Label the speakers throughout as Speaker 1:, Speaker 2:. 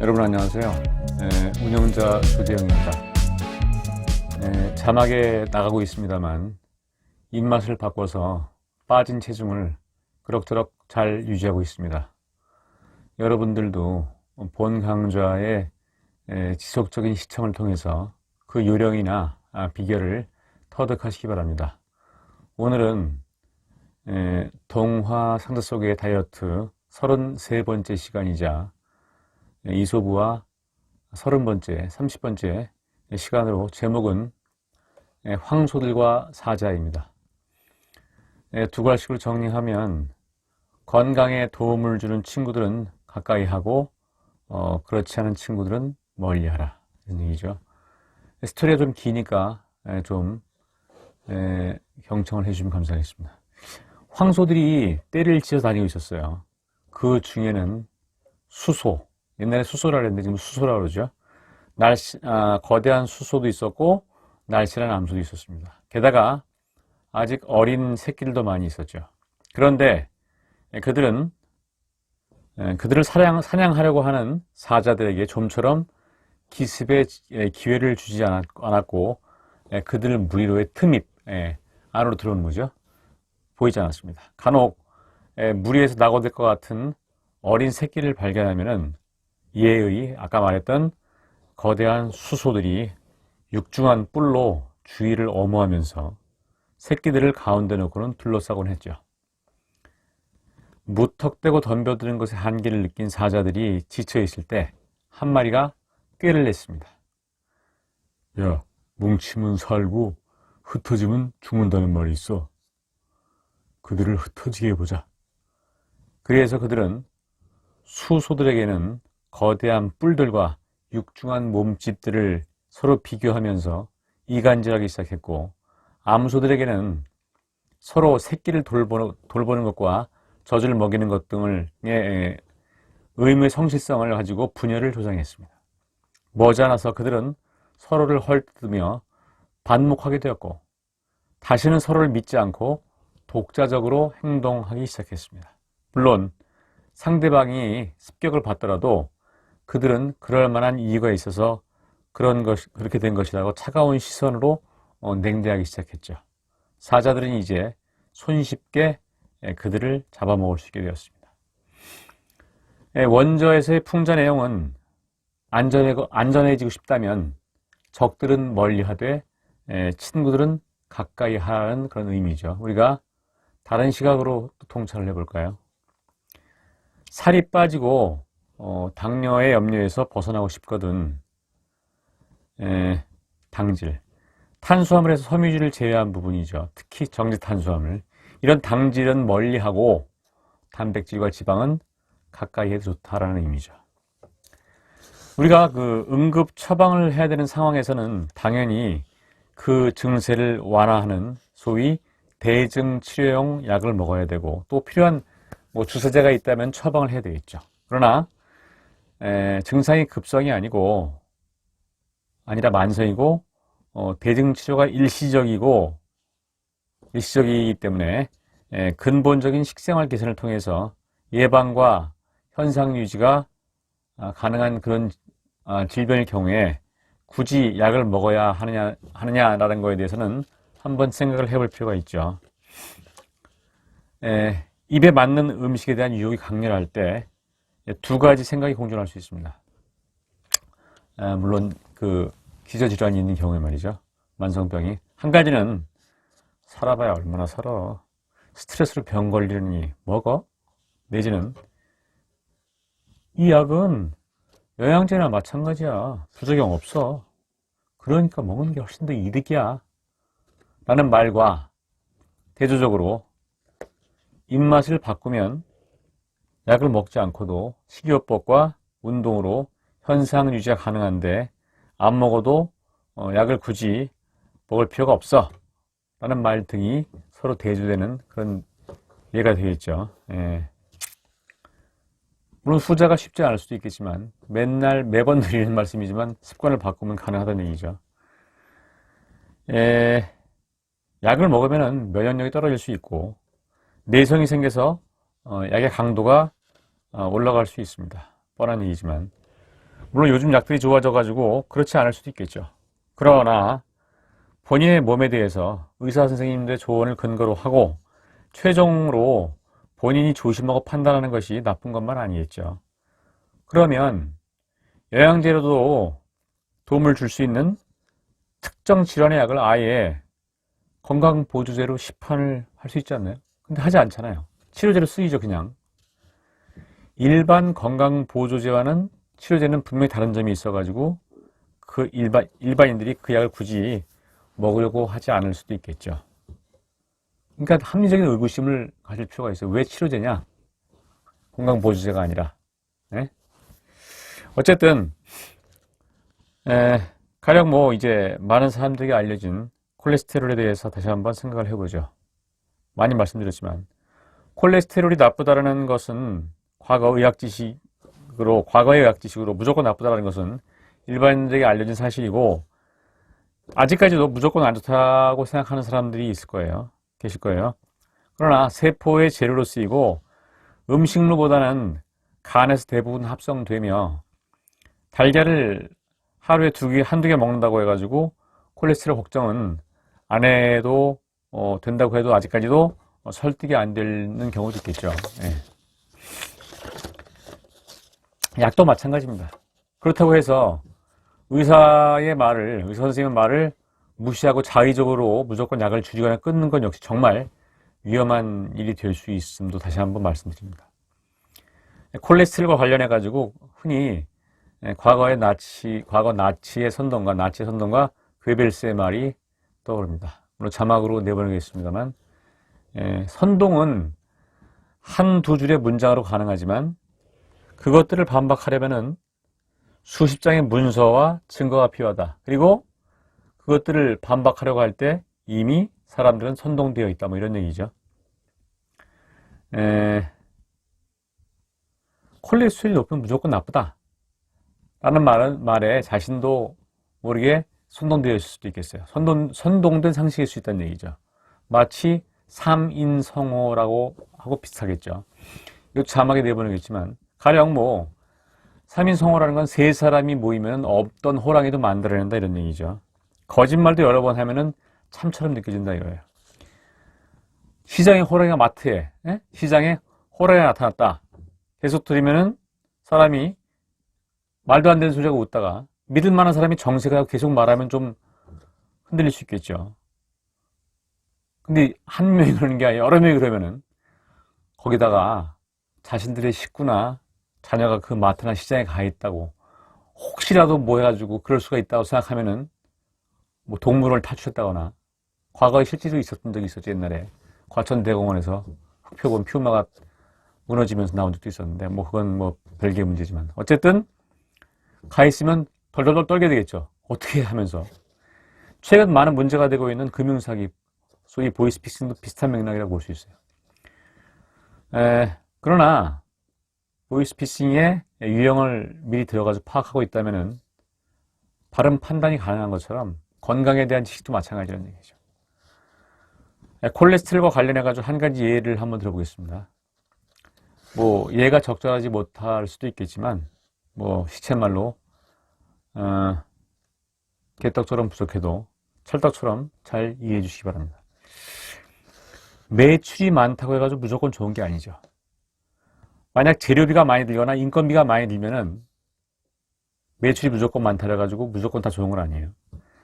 Speaker 1: 여러분 안녕하세요. 에, 운영자 조대영입니다. 에, 자막에 나가고 있습니다만 입맛을 바꿔서 빠진 체중을 그럭저럭 잘 유지하고 있습니다. 여러분들도 본 강좌의 에, 지속적인 시청을 통해서 그 요령이나 아, 비결을 터득하시기 바랍니다. 오늘은 에, 동화 상자 속의 다이어트 33번째 시간이자 이소부와 30번째, 30번째 시간으로 제목은 황소들과 사자입니다. 두 갈씩으로 정리하면 건강에 도움을 주는 친구들은 가까이 하고 어, 그렇지 않은 친구들은 멀리 하라 이런 얘기죠. 스토리가 좀 기니까 좀 에, 경청을 해주시면 감사하겠습니다. 황소들이 떼를 지어 다니고 있었어요. 그 중에는 수소, 옛날에 수소라 그랬는데 지금 수소라 그러죠. 날씨, 아, 거대한 수소도 있었고 날씬한 암소도 있었습니다. 게다가 아직 어린 새끼들도 많이 있었죠. 그런데 그들은 에, 그들을 사냥, 사냥하려고 하는 사자들에게 좀처럼 기습의 기회를 주지 않았, 않았고 에, 그들을 무리로의 틈입 에, 안으로 들어오는 거죠. 보이지 않았습니다. 간혹 에, 무리에서 낙오될 것 같은 어린 새끼를 발견하면은 이에 아까 말했던 거대한 수소들이 육중한 뿔로 주위를 엄호하면서 새끼들을 가운데 놓고는 둘러싸곤 했죠. 무턱대고 덤벼드는 것의 한계를 느낀 사자들이 지쳐 있을 때 한 마리가 꾀를 냈습니다. 야, 뭉치면 살고 흩어지면 죽는다는 말이 있어. 그들을 흩어지게 해보자. 그래서 그들은 수소들에게는 거대한 뿔들과 육중한 몸집들을 서로 비교하면서 이간질하기 시작했고 암소들에게는 서로 새끼를 돌보는, 돌보는 것과 젖을 먹이는 것 등을 예, 의무의 성실성을 가지고 분열을 조장했습니다. 머지않아서 그들은 서로를 헐뜯으며 반목하게 되었고 다시는 서로를 믿지 않고 독자적으로 행동하기 시작했습니다. 물론 상대방이 습격을 받더라도 그들은 그럴 만한 이유가 있어서 그런 것 그렇게 된 것이라고 차가운 시선으로 어, 냉대하기 시작했죠. 사자들은 이제 손쉽게 예, 그들을 잡아먹을 수 있게 되었습니다. 예, 원저에서의 풍자 내용은 안전해, 안전해지고 싶다면 적들은 멀리 하되 예, 친구들은 가까이 하라는 그런 의미죠. 우리가 다른 시각으로 통찰을 해볼까요? 살이 빠지고 어, 당뇨의 염려에서 벗어나고 싶거든. 에, 당질. 탄수화물에서 섬유질을 제외한 부분이죠. 특히 정제 탄수화물. 이런 당질은 멀리하고 단백질과 지방은 가까이 해도 좋다라는 의미죠. 우리가 그 응급 처방을 해야 되는 상황에서는 당연히 그 증세를 완화하는 소위 대증 치료용 약을 먹어야 되고 또 필요한 뭐 주사제가 있다면 처방을 해야 되겠죠. 그러나 에, 증상이 급성이 아니고 아니라 만성이고 어, 대증 치료가 일시적이고 일시적이기 때문에 에, 근본적인 식생활 개선을 통해서 예방과 현상 유지가 아, 가능한 그런 아, 질병일 경우에 굳이 약을 먹어야 하느냐 하느냐라는 거에 대해서는 한번 생각을 해볼 필요가 있죠. 에, 입에 맞는 음식에 대한 유혹이 강렬할 때 두 가지 생각이 공존할 수 있습니다. 아, 물론 그 기저질환이 있는 경우에 말이죠. 만성병이. 한 가지는 살아봐야 얼마나 살아. 스트레스로 병 걸리니 먹어? 내지는 이 약은 영양제나 마찬가지야. 부작용 없어. 그러니까 먹는 게 훨씬 더 이득이야. 라는 말과 대조적으로 입맛을 바꾸면 약을 먹지 않고도 식이요법과 운동으로 현상 유지가 가능한데 안 먹어도 어, 약을 굳이 먹을 필요가 없어 라는 말 등이 서로 대조되는 그런 예가 되겠죠. 예. 물론 후자가 쉽지 않을 수도 있겠지만 맨날 매번 드리는 말씀이지만 습관을 바꾸면 가능하다는 얘기죠. 예. 약을 먹으면 면역력이 떨어질 수 있고 내성이 생겨서 어, 약의 강도가 어, 올라갈 수 있습니다. 뻔한 얘기지만 물론 요즘 약들이 좋아져 가지고 그렇지 않을 수도 있겠죠. 그러나 본인의 몸에 대해서 의사 선생님들의 조언을 근거로 하고 최종으로 본인이 조심하고 판단하는 것이 나쁜 것만 아니겠죠. 그러면 영양제로도 도움을 줄 수 있는 특정 질환의 약을 아예 건강보조제로 시판을 할 수 있지 않나요? 근데 하지 않잖아요. 치료제로 쓰이죠, 그냥. 일반 건강보조제와는 치료제는 분명히 다른 점이 있어가지고 그 일반, 일반인들이 그 약을 굳이 먹으려고 하지 않을 수도 있겠죠. 그러니까 합리적인 의구심을 가질 필요가 있어요. 왜 치료제냐? 건강보조제가 아니라. 네? 어쨌든, 에, 가령 뭐 이제 많은 사람들에게 알려진 콜레스테롤에 대해서 다시 한번 생각을 해보죠. 많이 말씀드렸지만, 콜레스테롤이 나쁘다라는 것은 과거 의학 지식으로, 과거의 의학 지식으로 무조건 나쁘다라는 것은 일반인들에게 알려진 사실이고, 아직까지도 무조건 안 좋다고 생각하는 사람들이 있을 거예요. 계실 거예요. 그러나 세포의 재료로 쓰이고 음식류보다는 간에서 대부분 합성되며 달걀을 하루에 두 개, 한두 개 먹는다고 해가지고 콜레스테롤 걱정은 안 해도 어, 된다고 해도 아직까지도 어, 설득이 안 되는 경우도 있겠죠. 예. 약도 마찬가지입니다. 그렇다고 해서 의사의 말을, 의사 선생님의 말을 무시하고 자의적으로 무조건 약을 줄이거나 끊는 건 역시 정말 위험한 일이 될 수 있음도 다시 한번 말씀드립니다. 콜레스테롤과 관련해 가지고 흔히 과거의 나치, 과거 나치의 선동과 나치의 선동과 괴벨스의 말이 떠오릅니다. 물론 자막으로 내보내겠습니다만 예, 선동은 한두 줄의 문장으로 가능하지만 그것들을 반박하려면은 수십 장의 문서와 증거가 필요하다. 그리고 그것들을 반박하려고 할 때 이미 사람들은 선동되어 있다. 뭐 이런 얘기죠. 에, 콜레스테롤이 높으면 무조건 나쁘다. 라는 말은, 말에 자신도 모르게 선동되어 있을 수도 있겠어요. 선동, 선동된 상식일 수 있다는 얘기죠. 마치 삼인성호라고 하고 비슷하겠죠. 이거 자막에 내보내겠지만, 가령 뭐, 삼인성호라는 건 세 사람이 모이면 없던 호랑이도 만들어낸다 이런 얘기죠. 거짓말도 여러 번 하면은 참처럼 느껴진다 이거예요. 시장에 호랑이가 마트에, 에? 시장에 호랑이가 나타났다. 계속 들으면은 사람이 말도 안 되는 소리가 웃다가 믿을 만한 사람이 정색하고 계속 말하면 좀 흔들릴 수 있겠죠. 근데 한 명이 그러는 게 아니라 여러 명이 그러면은 거기다가 자신들의 식구나 자녀가 그 마트나 시장에 가 있다고 혹시라도 뭐 해가지고 그럴 수가 있다고 생각하면은 뭐 동물원을 탈출했다거나 과거에 실제로 있었던 적이 있었죠 옛날에. 과천대공원에서 흑표본 퓨마가 무너지면서 나온 적도 있었는데 뭐 그건 뭐 별개의 문제지만. 어쨌든 가 있으면 덜덜덜 떨게 되겠죠. 어떻게 하면서. 최근 많은 문제가 되고 있는 금융사기 소위 보이스피싱도 비슷한 맥락이라고 볼 수 있어요. 에, 그러나 보이스피싱의 유형을 미리 들어가서 파악하고 있다면은 바른 판단이 가능한 것처럼 건강에 대한 지식도 마찬가지라는 얘기죠. 콜레스테롤과 관련해가지고 한 가지 예를 한번 들어보겠습니다. 뭐, 예가 적절하지 못할 수도 있겠지만, 뭐, 시쳇말로, 어, 개떡처럼 부족해도 철떡처럼 잘 이해해 주시기 바랍니다. 매출이 많다고 해가지고 무조건 좋은 게 아니죠. 만약 재료비가 많이 들거나 인건비가 많이 들면은 매출이 무조건 많다 그래가지고 무조건 다 좋은 건 아니에요.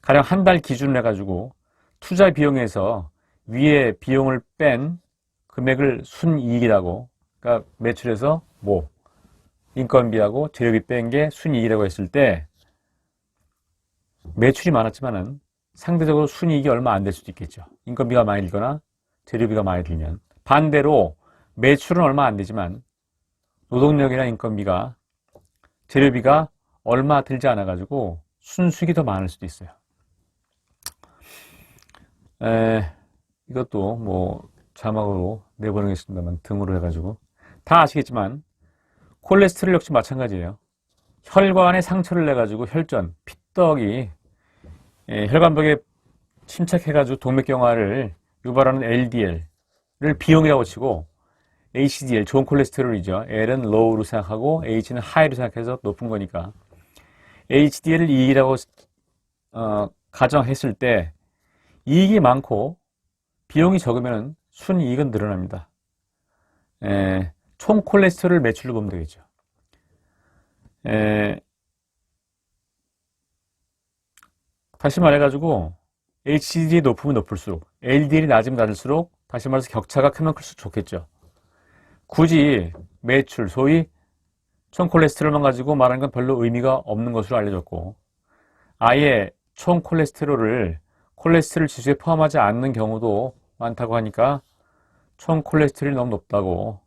Speaker 1: 가령 한 달 기준으로 해가지고 투자 비용에서 위에 비용을 뺀 금액을 순이익이라고 그러니까 매출에서 뭐 인건비하고 재료비 뺀 게 순이익이라고 했을 때 매출이 많았지만은 상대적으로 순이익이 얼마 안 될 수도 있겠죠. 인건비가 많이 들거나 재료비가 많이 들면 반대로 매출은 얼마 안 되지만 노동력이나 인건비가 재료비가 얼마 들지 않아 가지고 순수익이 더 많을 수도 있어요. 에, 이것도 뭐 자막으로 내보내겠습니다만 등으로 해가지고 다 아시겠지만 콜레스테롤 역시 마찬가지예요. 혈관에 상처를 내가지고 혈전, 피떡이 예, 혈관벽에 침착해가지고 동맥경화를 유발하는 LDL을 비용이라고 치고 HDL, 좋은 콜레스테롤이죠. L은 low로 생각하고 H는 high로 생각해서 높은 거니까 HDL을 이익이라고 어, 가정했을 때 이익이 많고 비용이 적으면 순이익은 늘어납니다. 에, 총 콜레스테롤 매출로 보면 되겠죠. 에, 다시 말해가지고 HDL이 높으면 높을수록 LDL이 낮으면 낮을수록 다시 말해서 격차가 크면 클수록 좋겠죠. 굳이 매출, 소위 총 콜레스테롤만 가지고 말하는 건 별로 의미가 없는 것으로 알려졌고 아예 총 콜레스테롤을 콜레스테롤 지수에 포함하지 않는 경우도 많다고 하니까 총 콜레스테롤이 너무 높다고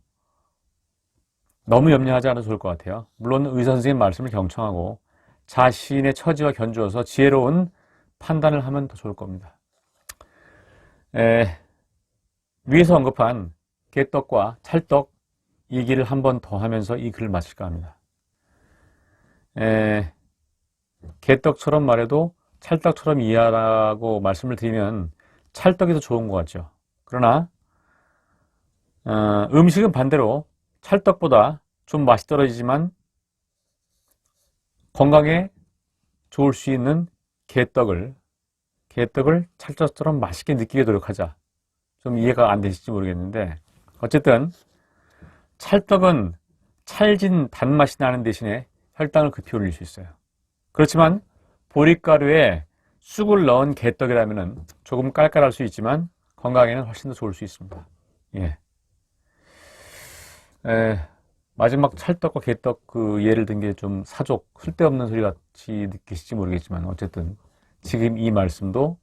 Speaker 1: 너무 염려하지 않아도 좋을 것 같아요. 물론 의사 선생님 말씀을 경청하고 자신의 처지와 견주어서 지혜로운 판단을 하면 더 좋을 겁니다. 에, 위에서 언급한 개떡과 찰떡 얘기를 한 번 더 하면서 이 글을 마칠까 합니다. 에, 개떡처럼 말해도 찰떡처럼 이해하라고 말씀을 드리면 찰떡이 더 좋은 것 같죠. 그러나 어, 음식은 반대로 찰떡보다 좀 맛이 떨어지지만 건강에 좋을 수 있는 개떡을 개떡을 찰떡처럼 맛있게 느끼게 노력하자. 좀 이해가 안 되실지 모르겠는데 어쨌든 찰떡은 찰진 단맛이 나는 대신에 혈당을 급히 올릴 수 있어요. 그렇지만 보리가루에 쑥을 넣은 개떡이라면 조금 깔깔할 수 있지만 건강에는 훨씬 더 좋을 수 있습니다. 예. 에, 마지막 찰떡과 개떡 그 예를 든 게 좀 사족, 쓸데없는 소리 같이 느끼실지 모르겠지만 어쨌든 지금 이 말씀도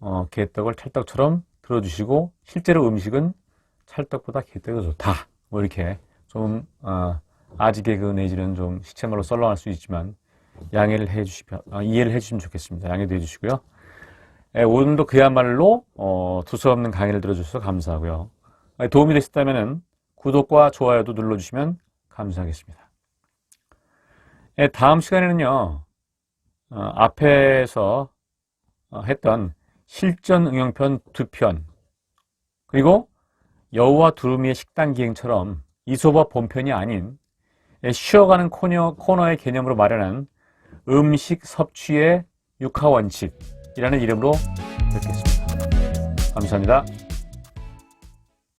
Speaker 1: 어, 개떡을 찰떡처럼 들어주시고 실제로 음식은 찰떡보다 개떡이 더 좋다. 뭐 이렇게 좀 어, 아지 개그 내지는 좀 시체말로 썰렁할 수 있지만 양해를 해주시 아, 이해를 해주시면 좋겠습니다. 양해도 해주시고요. 예, 오늘도 그야말로 어, 두서없는 강의를 들어주셔서 감사하고요. 예, 도움이 되셨다면 구독과 좋아요도 눌러주시면 감사하겠습니다. 예, 다음 시간에는요. 어, 앞에서 어, 했던 실전 응용편 두 편, 그리고 여우와 두루미의 식단 기행처럼 이소바 본편이 아닌 예, 쉬어가는 코너, 코너의 개념으로 마련한 음식 섭취의 육하 원칙이라는 이름으로 뵙겠습니다. 감사합니다.